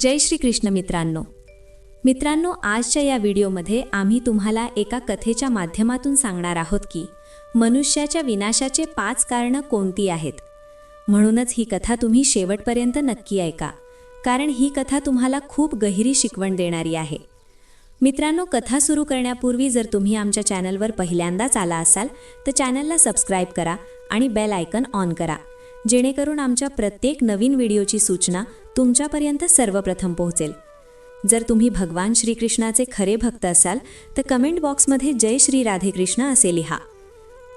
जय श्री कृष्ण मित्रांनो. मित्रांनो आजच्या या व्हिडिओमध्ये आम्ही तुम्हाला एका कथेच्या माध्यमातून सांगणार आहोत की मनुष्याच्या विनाशाचे पाच कारणं कोणती आहेत? म्हणूनच ही कथा तुम्ही शेवटपर्यंत नक्की ऐका कारण ही कथा तुम्हाला खूप गहिरी शिकवण देणारी आहे. मित्रांनो कथा सुरू करण्यापूर्वी जर तुम्ही आमच्या चॅनलवर पहिल्यांदाच आला असाल तर चॅनलला सबस्क्राईब करा आणि बेल आयकन ऑन करा. जेणेकरून आमच्या प्रत्येक नवीन व्हिडिओची सूचना तुमच्यापर्यंत सर्वप्रथम पोहोचेल. जर तुम्ही भगवान श्रीकृष्णाचे खरे भक्त असाल तर कमेंट बॉक्समध्ये जय श्री राधेकृष्ण असे लिहा.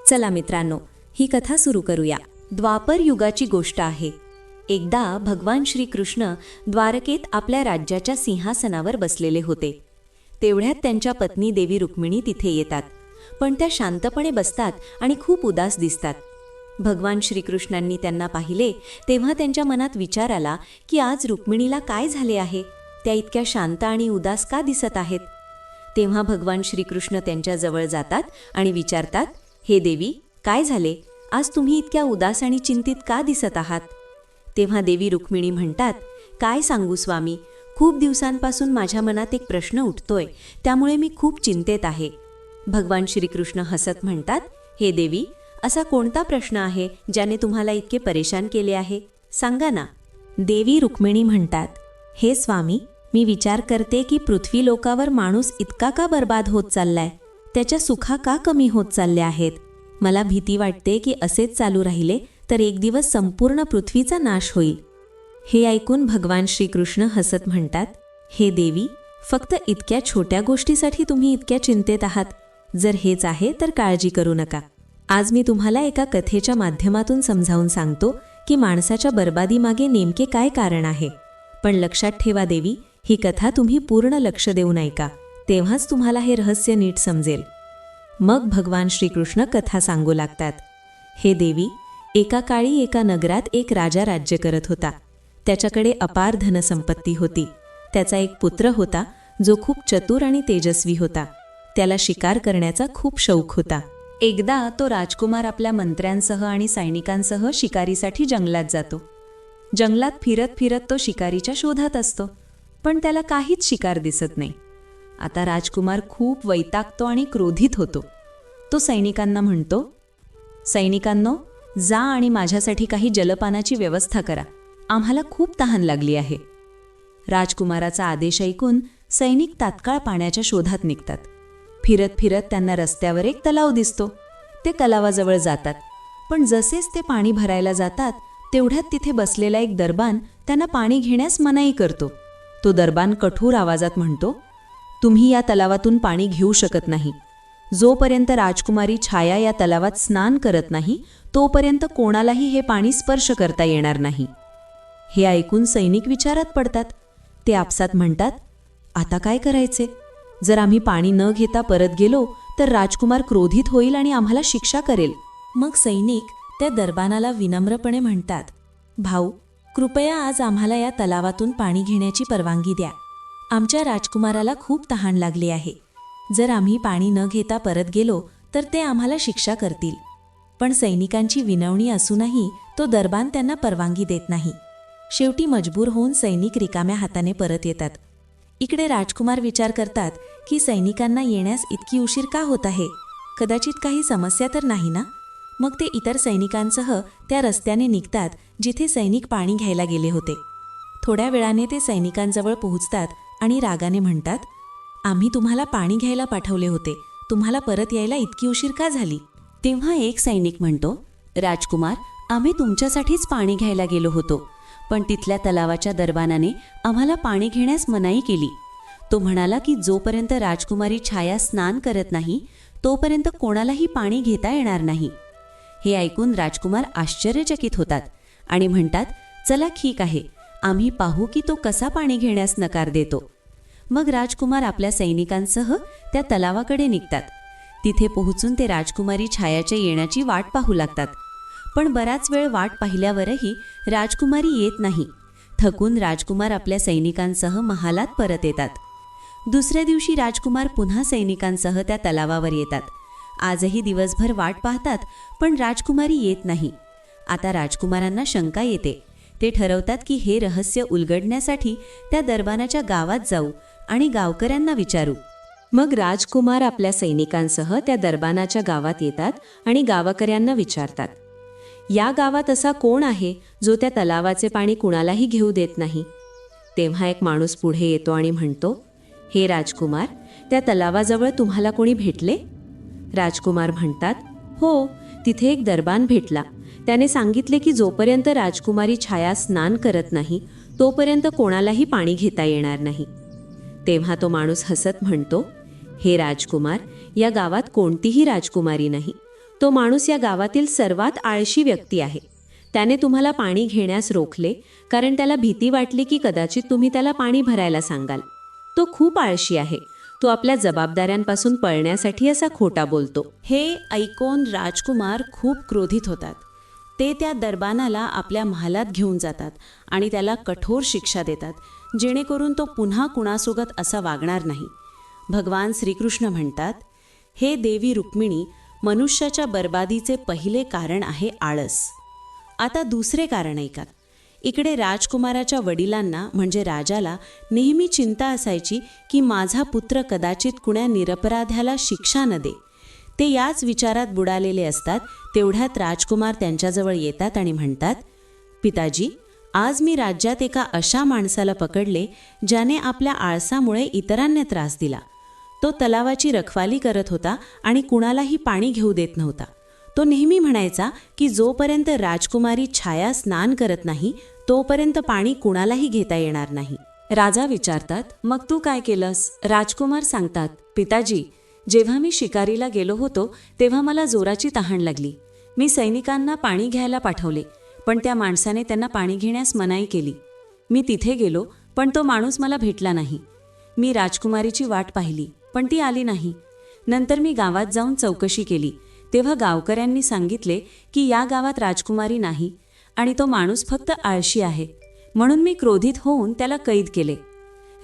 चला मित्रांनो ही कथा सुरू करूया. द्वापर युगाची गोष्ट आहे. एकदा भगवान श्रीकृष्ण द्वारकेत आपल्या राज्याच्या सिंहासनावर बसलेले होते. तेवढ्यात त्यांच्या पत्नी देवी रुक्मिणी तिथे येतात. पण त्या शांतपणे बसतात आणि खूप उदास दिसतात. भगवान श्रीकृष्णांनी त्यांना पाहिले तेव्हा त्यांच्या मनात विचार आला की आज रुक्मिणीला काय झाले आहे? त्या इतक्या शांत आणि उदास का दिसत आहेत? तेव्हा भगवान श्रीकृष्ण त्यांच्याजवळ जातात आणि विचारतात हे देवी काय झाले? आज तुम्ही इतक्या उदास आणि चिंतित का दिसत आहात? तेव्हा देवी रुक्मिणी म्हणतात काय सांगू स्वामी? खूप दिवसांपासून माझ्या मनात एक प्रश्न उठतोय त्यामुळे मी खूप चिंतेत आहे. भगवान श्रीकृष्ण हसत म्हणतात हे देवी असा कोणता प्रश्न आहे ज्याने तुम्हाला इतके परेशान केले आहे? सांगा ना. देवी रुक्मिणी म्हणतात हे स्वामी मी विचार करते की पृथ्वी लोकावर माणूस इतका का बर्बाद होत चाललाय? त्याच्या सुखा का कमी होत चालल्या आहेत? मला भीती वाटते की असेच चालू राहिले तर एक दिवस संपूर्ण पृथ्वीचा नाश होईल. हे ऐकून भगवान श्रीकृष्ण हसत म्हणतात हे देवी फक्त इतक्या छोट्या गोष्टीसाठी तुम्ही इतक्या चिंतेत आहात. जर हेच आहे तर काळजी करू नका. आज मी तुम्हाला एका कथेच्या माध्यमातून समजावून सांगतो की माणसाच्या बर्बादीमागे नेमके काय कारण आहे. पण लक्षात ठेवा देवी ही कथा तुम्ही पूर्ण लक्ष देऊन ऐका. तेव्हाच तुम्हाला हे रहस्य नीट समजेल. मग भगवान श्रीकृष्ण कथा सांगू लागतात. हे देवी एका काळी एका नगरात एक राजा राज्य करत होता. त्याच्याकडे अपार धनसंपत्ती होती. त्याचा एक पुत्र होता जो खूप चतुर आणि तेजस्वी होता. त्याला शिकार करण्याचा खूप शौक होता. एकदा तो राजकुमार आपल्या मंत्र्यांसह आणि सैनिकांसह शिकारीसाठी जंगलात जातो. जंगलात फिरत फिरत तो शिकारीच्या शोधात असतो पण त्याला काहीच शिकार दिसत नाही. आता राजकुमार खूप वैतागतो आणि क्रोधित होतो. तो सैनिकांना म्हणतो सैनिकांनो जा आणि माझ्यासाठी काही जलपानाची व्यवस्था करा. आम्हाला खूप तहान लागली आहे. राजकुमाराचा आदेश ऐकून सैनिक तात्काळ पाण्याच्या शोधात निघतात. फिरत फिरत त्यांना रस्त्यावर एक तलाव दिसतो. ते तलावाजवळ जातात. पण जसेच ते पाणी भरायला जातात तेवढ्यात तिथे बसलेला एक दरबान त्यांना पाणी घेण्यास मनाई करतो. तो दरबान कठोर आवाजात म्हणतो तुम्ही या तलावातून पाणी घेऊ शकत नाही. जोपर्यंत राजकुमारी छाया या तलावात स्नान करत नाही तोपर्यंत कोणालाही हे पाणी स्पर्श करता येणार नाही. हे ऐकून सैनिक विचारात पडतात. ते आपसात म्हणतात आता काय करायचे? जर आम्ही पाणी न घेता परत गेलो तर राजकुमार क्रोधित होईल आणि आम्हाला शिक्षा करेल. मग सैनिक त्या दरबानाला विनम्रपणे म्हणतात भाऊ कृपया आज आम्हाला या तलावातून पाणी घेण्याची परवानगी द्या. आमच्या राजकुमाराला खूप तहान लागली आहे. जर आम्ही पाणी न घेता परत गेलो तर ते आम्हाला शिक्षा करतील. पण सैनिकांची विनवणी असूनही तो दरबान त्यांना परवानगी देत नाही. शेवटी मजबूर होऊन सैनिक रिकाम्या हाताने परत येतात. इकडे राजकुमार विचार करतात की सैनिकांना येण्यास इतकी उशीर का होत आहे? कदाचित काही समस्या तर नाही ना? मग ते इतर सैनिकांसह त्या रस्त्याने निघतात जिथे सैनिक पाणी घ्यायला गेले होते. थोड्या वेळाने ते सैनिकांजवळ पोहोचतात आणि रागाने म्हणतात आम्ही तुम्हाला पाणी घ्यायला पाठवले होते. तुम्हाला परत यायला इतकी उशीर का झाली? तेव्हा एक सैनिक म्हणतो राजकुमार आम्ही तुमच्यासाठीच पाणी घ्यायला गेलो होतो. पण तिथल्या तलावाच्या दरबानाने आम्हाला पाणी घेण्यास मनाई केली. तो म्हणाला की जोपर्यंत राजकुमारी छाया स्नान करत नाही तोपर्यंत कोणालाही पाणी घेता येणार नाही. हे ऐकून राजकुमार आश्चर्यचकित होतात आणि म्हणतात चला ठीक आहे आम्ही पाहू की तो कसा पाणी घेण्यास नकार देतो. मग राजकुमार आपल्या सैनिकांसह त्या तलावाकडे निघतात. तिथे पोहोचून ते राजकुमारी छायाच्या येण्याची वाट पाहू लागतात. पण बराच वेळ वाट पाहिल्यावरही राजकुमारी येत नाही. थकून राजकुमार आपल्या सैनिकांसह महालात परत येतात. दुसऱ्या दिवशी राजकुमार पुन्हा सैनिकांसह त्या तलावावर येतात. आजही दिवसभर वाट पाहतात पण राजकुमारी येत नाही. आता राजकुमारांना शंका येते. ते ठरवतात की हे रहस्य उलगडण्यासाठी त्या दरबानाच्या गावात जाऊ आणि गावकऱ्यांना विचारू. मग राजकुमार आपल्या सैनिकांसह त्या दरबानाच्या गावात येतात आणि गावकऱ्यांना विचारतात. या गावात असा कोण आहे जो त्या तलावाचे पाणी कुणालाही घेऊ देत नाही? तेव्हा एक माणूस पुढे येतो आणि म्हणतो हे राजकुमार त्या तलावाजवळ तुम्हाला कोणी भेटले? राजकुमार म्हणतात हो तिथे एक दरबान भेटला. त्याने सांगितले की जोपर्यंत राजकुमारी छाया स्नान करत नाही तोपर्यंत कोणालाही पाणी घेता येणार नाही. तेव्हा तो माणूस हसत म्हणतो हे राजकुमार या गावात कोणतीही राजकुमारी नाही. तो माणूस या गावातील सर्वात आळशी व्यक्ती आहे. त्याने तुम्हाला पाणी घेण्यास रोखले कारण त्याला भीती वाटली की कदाचित तुम्ही त्याला पाणी भरायला सांगाल. तो खूप आळशी आहे. तो आपल्या जबाबदाऱ्यांपासून पळण्यासाठी असा खोटा बोलतो. हे ऐकून राजकुमार खूप क्रोधित होतात. ते त्या दरबानाला आपल्या महालात घेऊन जातात आणि त्याला कठोर शिक्षा देतात जेणेकरून तो पुन्हा कुणासोबत असा वागणार नाही. भगवान श्रीकृष्ण म्हणतात हे देवी रुक्मिणी मनुष्याच्या बर्बादीचे पहिले कारण आहे आळस. आता दुसरे कारण ऐका. इकडे राजकुमाराच्या वडिलांना म्हणजे राजाला नेहमी चिंता असायची की माझा पुत्र कदाचित कुण्या निरपराध्याला शिक्षा न दे. ते याच विचारात बुडालेले असतात तेवढ्यात राजकुमार त्यांच्याजवळ येतात आणि म्हणतात पिताजी आज मी राज्यात एका अशा माणसाला पकडले ज्याने आपल्या आळसामुळे इतरांना त्रास दिला. तो तलावाची रखवाली करत होता आणि कुणालाही पाणी घेऊ देत नव्हता. तो नेहमी म्हणायचा की जोपर्यंत राजकुमारी छाया स्नान करत नाही तोपर्यंत पाणी कुणालाही घेता येणार नाही. राजा विचारतात मग तू काय केलंस? राजकुमार सांगतात पिताजी जेव्हा मी शिकारीला गेलो होतो तेव्हा मला जोराची तहान लागली. मी सैनिकांना पाणी घ्यायला पाठवले पण त्या माणसाने त्यांना पाणी घेण्यास मनाई केली. मी तिथे गेलो पण तो माणूस मला भेटला नाही. मी राजकुमारीची वाट पाहिली. पण ती आली नाही. नंतर मी गावात जाऊन चौकशी केली. तेव्हा गावकऱ्यांनी सांगितले की या गावात राजकुमारी नाही आणि तो माणूस फक्त आळशी आहे. म्हणून मी क्रोधित होऊन त्याला कैद केले.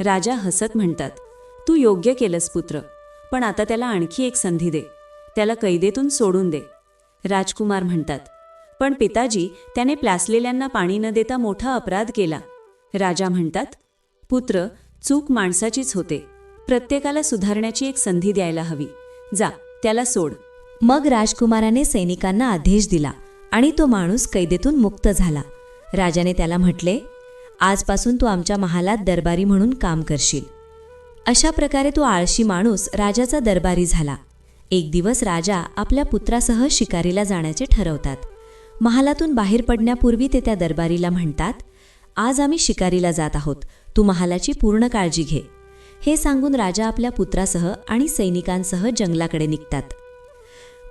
राजा हसत म्हणतात तू योग्य केलंस पुत्र पण आता त्याला आणखी एक संधी दे. त्याला कैदेतून सोडून दे. राजकुमार म्हणतात पण पिताजी त्याने प्लासलेल्यांना पाणी न देता मोठा अपराध केला. राजा म्हणतात पुत्र चूक माणसाचीच होते. प्रत्येकाला सुधारण्याची एक संधी द्यायला हवी. जा त्याला सोड. मग राजकुमाराने सैनिकांना आदेश दिला आणि तो माणूस कैदेतून मुक्त झाला. राजाने त्याला म्हटले आजपासून तू आमच्या महालात दरबारी म्हणून काम करशील. अशा प्रकारे तो आळशी माणूस राजाचा दरबारी झाला. एक दिवस राजा आपल्या पुत्रासह शिकारीला जाण्याचे ठरवतात. महालातून बाहेर पडण्यापूर्वी ते त्या दरबारीला म्हणतात आज आम्ही शिकारीला जात आहोत. तू महालाची पूर्ण काळजी घे. हे सांगून राजा आपल्या पुत्रासह आणि सैनिकांसह जंगलाकडे निघतात.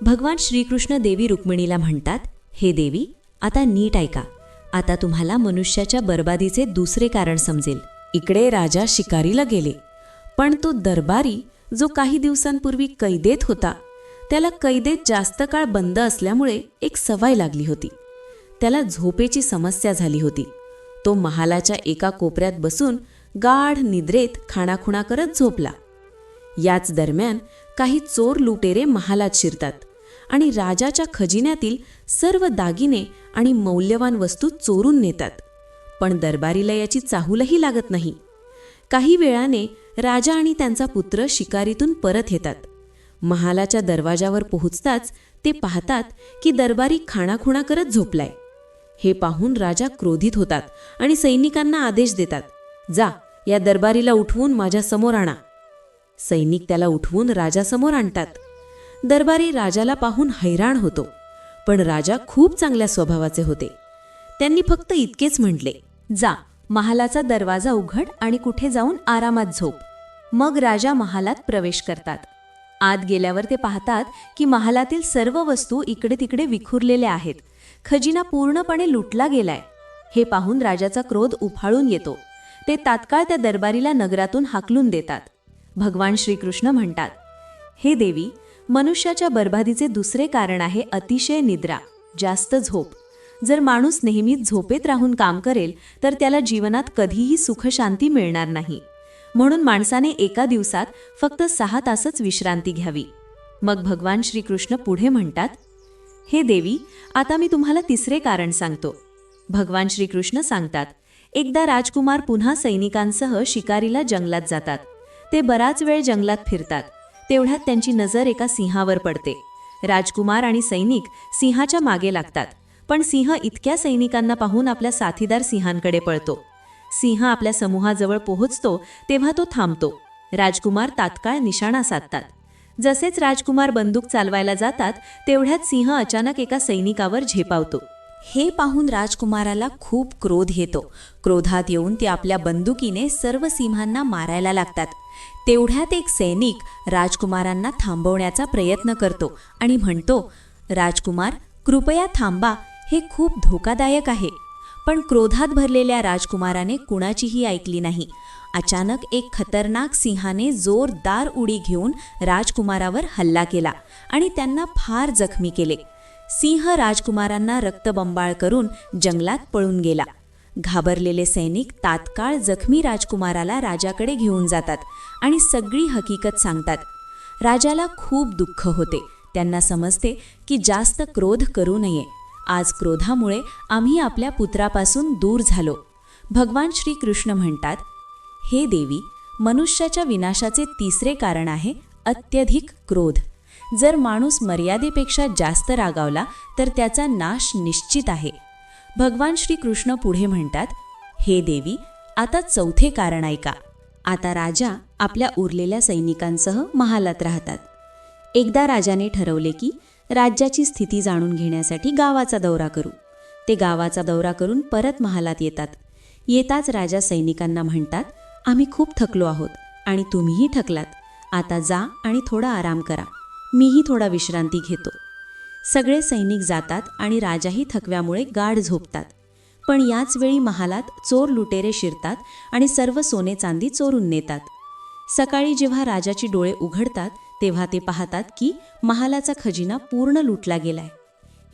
भगवान श्रीकृष्ण देवी रुक्मिणीला म्हणतात हे देवी आता नीट ऐका. आता तुम्हाला मनुष्याच्या बर्बादीचे दुसरे कारण समजेल. इकडे राजा शिकारीला गेले. पण तो दरबारी जो काही दिवसांपूर्वी कैदेत होता त्याला कैदेत जास्त काळ बंद असल्यामुळे एक सवय लागली होती. त्याला झोपेची समस्या झाली होती. तो महालाच्या एका कोपऱ्यात बसून गाढ निद्रेत खाणाखुणा करत झोपला. याच दरम्यान काही चोर लुटेरे महालात शिरतात आणि राजाच्या खजिन्यातील सर्व दागिने आणि मौल्यवान वस्तू चोरून नेतात. पण दरबारीला याची चाहूलही लागत नाही. काही वेळाने राजा आणि त्यांचा पुत्र शिकारीतून परत येतात. महालाच्या दरवाजावर पोहोचताच ते पाहतात की दरबारी खाणाखुणा करत झोपलाय. हे पाहून राजा क्रोधित होतात आणि सैनिकांना आदेश देतात जा या दरबारीला उठवून माझ्यासमोर आणा. सैनिक त्याला उठवून राजासमोर आणतात. दरबारी राजाला पाहून हैराण होतो पण राजा खूप चांगल्या स्वभावाचे होते. त्यांनी फक्त इतकेच म्हटले जा महालाचा दरवाजा उघड आणि कुठे जाऊन आरामात झोप. मग राजा महालात प्रवेश करतात. आत गेल्यावर ते पाहतात की महालातील सर्व वस्तू इकडे तिकडे विखुरलेल्या आहेत. खजिना पूर्णपणे लुटला गेलाय. हे पाहून राजाचा क्रोध उफाळून येतो. ते तात्काळ त्या दरबारीला नगरातून हाकलून देतात. भगवान श्रीकृष्ण म्हणतात हे देवी मनुष्याच्या बर्बादीचे दुसरे कारण आहे अतिशय निद्रा जास्त झोप. जर माणूस नेहमीच झोपेत राहून काम करेल तर त्याला जीवनात कधीही सुखशांती मिळणार नाही. म्हणून माणसाने एका दिवसात फक्त सहा तासच विश्रांती घ्यावी. मग भगवान श्रीकृष्ण पुढे म्हणतात हे देवी आता मी तुम्हाला तिसरे कारण सांगतो. भगवान श्रीकृष्ण सांगतात एकदा राजकुमार पुन्हा सैनिकांसह शिकारीला जंगलात जातात. ते बराच वेळ जंगलात फिरतात. तेवढ्यात त्यांची नजर एका सिंहावर पडते. राजकुमार आणि सैनिक सिंहाच्या मागे लागतात. पण सिंह इतक्या सैनिकांना पाहून आपल्या साथीदार सिंहांकडे पळतो. सिंह आपल्या समूहाजवळ पोहोचतो तेव्हा तो थांबतो. राजकुमार तात्काळ निशाणा साधतात. जसेच राजकुमार बंदूक चालवायला जातात तेवढ्यात सिंह अचानक एका सैनिकावर झेपावतो. हे पाहून राजकुमाराला खूप क्रोध येतो. क्रोधात येऊन ते आपल्या बंदुकीने सर्व सिंहांना मारायला लागतात. तेवढ्यात एक सैनिक राजकुमारांना थांबवण्याचा प्रयत्न करतो आणि म्हणतो राजकुमार कृपया थांबा हे खूप धोकादायक आहे. पण क्रोधात भरलेल्या राजकुमाराने कुणाचीही ऐकली नाही. अचानक एक खतरनाक सिंहाने जोरदार उडी घेऊन राजकुमारावर हल्ला केला आणि त्यांना फार जखमी केले. सिंह राजकुमारांना रक्तबंबाळ करून जंगलात पळून गेला. घाबरलेले सैनिक तात्काळ जखमी राजकुमाराला राजाकडे घेऊन जातात आणि सगळी हकीकत सांगतात. राजाला खूप दुःख होते. त्यांना समजते की जास्त क्रोध करू नये. आज क्रोधामुळे आम्ही आपल्या पुत्रापासून दूर झालो. भगवान श्रीकृष्ण म्हणतात हे देवी मनुष्याच्या विनाशाचे तिसरे कारण आहे अत्यधिक क्रोध. जर माणूस मर्यादेपेक्षा जास्त रागावला तर त्याचा नाश निश्चित आहे. भगवान श्रीकृष्ण पुढे म्हणतात हे देवी आता चौथे कारण ऐका. आता राजा आपल्या उरलेल्या सैनिकांसह महालात राहतात. एकदा राजाने ठरवले की राज्याची स्थिती जाणून घेण्यासाठी गावाचा दौरा करू. ते गावाचा दौरा करून परत महालात येतात. येताच राजा सैनिकांना म्हणतात आम्ही खूप थकलो आहोत आणि तुम्हीही थकलात. आता जा आणि थोडा आराम करा. मीही थोडा विश्रांती घेतो. सगळे सैनिक जातात आणि राजाही थकव्यामुळे गाढ झोपतात. पण याच वेळी महालात चोर लुटेरे शिरतात आणि सर्व सोने चांदी चोरून नेतात. सकाळी जेव्हा राजाची डोळे उघडतात तेव्हा ते पाहतात की महालाचा खजिना पूर्ण लुटला गेलाय.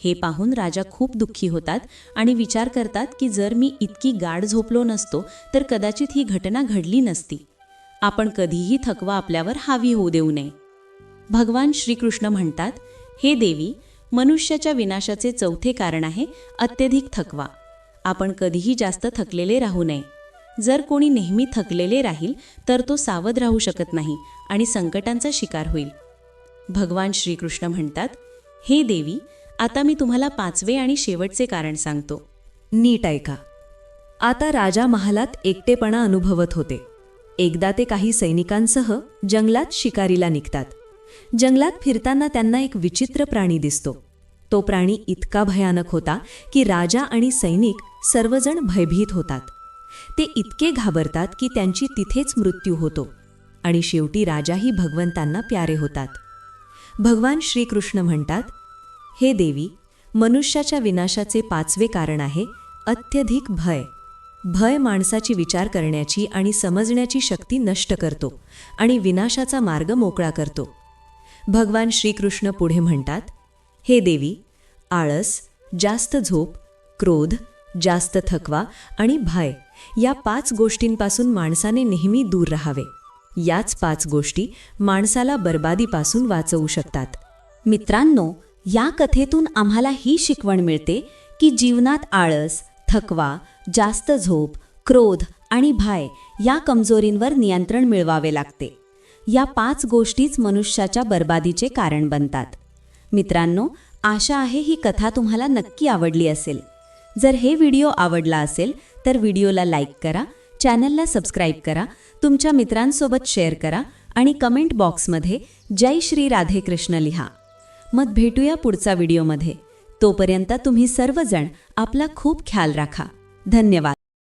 हे पाहून राजा खूप दुःखी होतात आणि विचार करतात की जर मी इतकी गाढ झोपलो नसतो तर कदाचित ही घटना घडली नसती. आपण कधीही थकवा आपल्यावर हावी होऊ देऊ नये. भगवान श्रीकृष्ण म्हणतात हे देवी मनुष्याच्या विनाशाचे चौथे कारण आहे अत्यधिक थकवा. आपण कधीही जास्त थकलेले राहू नये. जर कोणी नेहमी थकलेले राहील तर तो सावध राहू शकत नाही आणि संकटांचा शिकार होईल. भगवान श्रीकृष्ण म्हणतात हे देवी आता मी तुम्हाला पाचवे आणि शेवटचे कारण सांगतो. नीट ऐका. आता राजा महालात एकटेपणा अनुभवत होते. एकदा ते काही सैनिकांसह जंगलात शिकारीला निघतात. जंगलात फिरताना त्यांना एक विचित्र प्राणी दिसतो. तो प्राणी इतका भयानक होता की राजा आणि सैनिक सर्वजण भयभीत होतात. ते इतके घाबरतात की त्यांची तिथेच मृत्यू होतो आणि शेवटी राजाही भगवंतांना प्यारे होतात. भगवान श्रीकृष्ण म्हणतात हे देवी मनुष्याच्या विनाशाचे पाचवे कारण आहे अत्यधिक भय. भय माणसाची विचार करण्याची आणि समजण्याची शक्ती नष्ट करतो आणि विनाशाचा मार्ग मोकळा करतो. भगवान श्रीकृष्ण पुढे म्हणतात हे देवी आळस जास्त झोप क्रोध जास्त थकवा आणि भय या पाच गोष्टींपासून माणसाने नेहमी दूर राहावे. याच पाच गोष्टी माणसाला बर्बादीपासून वाचवू शकतात. मित्रांनो या कथेतून आम्हाला ही शिकवण मिळते की जीवनात आळस थकवा जास्त झोप क्रोध आणि भय या कमजोरींवर नियंत्रण मिळवावे लागते. या पाच गोष्टीच मनुष्याच्या बर्बादीचे कारण बनतात. मित्रांनो आशा आहे ही कथा तुम्हाला नक्की आवडली असेल. जर हे व्हिडिओ आवडला असेल तर व्हिडिओला लाईक करा चॅनलला सबस्क्राईब करा तुमच्या मित्रांसोबत शेअर करा आणि कमेंट बॉक्समध्ये जय श्री राधे कृष्ण लिहा. मग भेटूया पुढचा व्हिडिओमध्ये. तोपर्यंत तुम्ही सर्वजण आपला खूप ख्याल राखा. धन्यवाद.